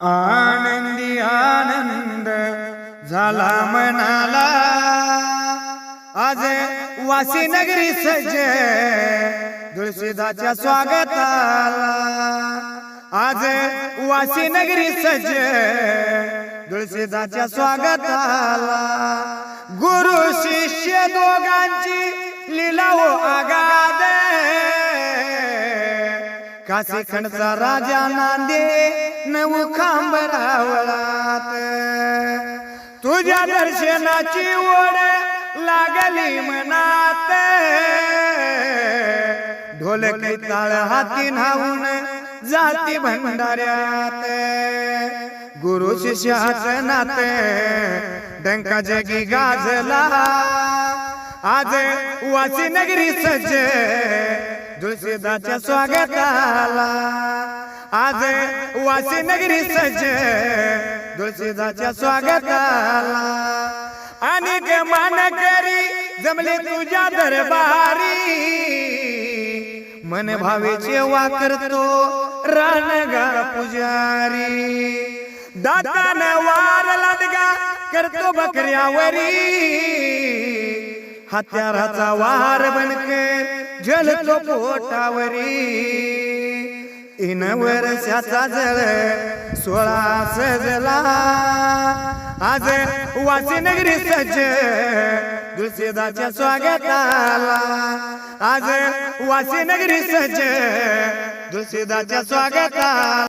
आनंदी आनंद झाला मनाला. आज वासी नगरी सज तुळशीदाच्या स्वागताला. आज वासी नगरी सज तुळशीदाच्या स्वागताला. गुरु शिष्य दोघांची काशीखंडचा राजा नांदे नऊ खांबरावळात. तुझ्या दर्शनाची ओढ लागली मनात. ढोलक ताळ हाती न्हावून जाती भंडाऱ्यात. गुरु शिष्याचं नात डंका जगी गाजला. आज वाची नगरी सज तुळशीदाच्या स्वागताला. आज वासी नगरी सज तुळशीदाच्या स्वागताला. आणि मान करी जमले तुझ्या दरबारी. मन भावेचे वा करतो रानगा पुजारी. दातान वार लादगा करतो बकऱ्यावरी. हत्याराचा वार बनकर जलतो पोटावरी इन वर्षाचा जळ सोळा सजला. आज वासी नगरी सज दुसऱ्याच्या स्वागताला. आज वासी नगरी सज दुसऱ्याच्या स्वागताला.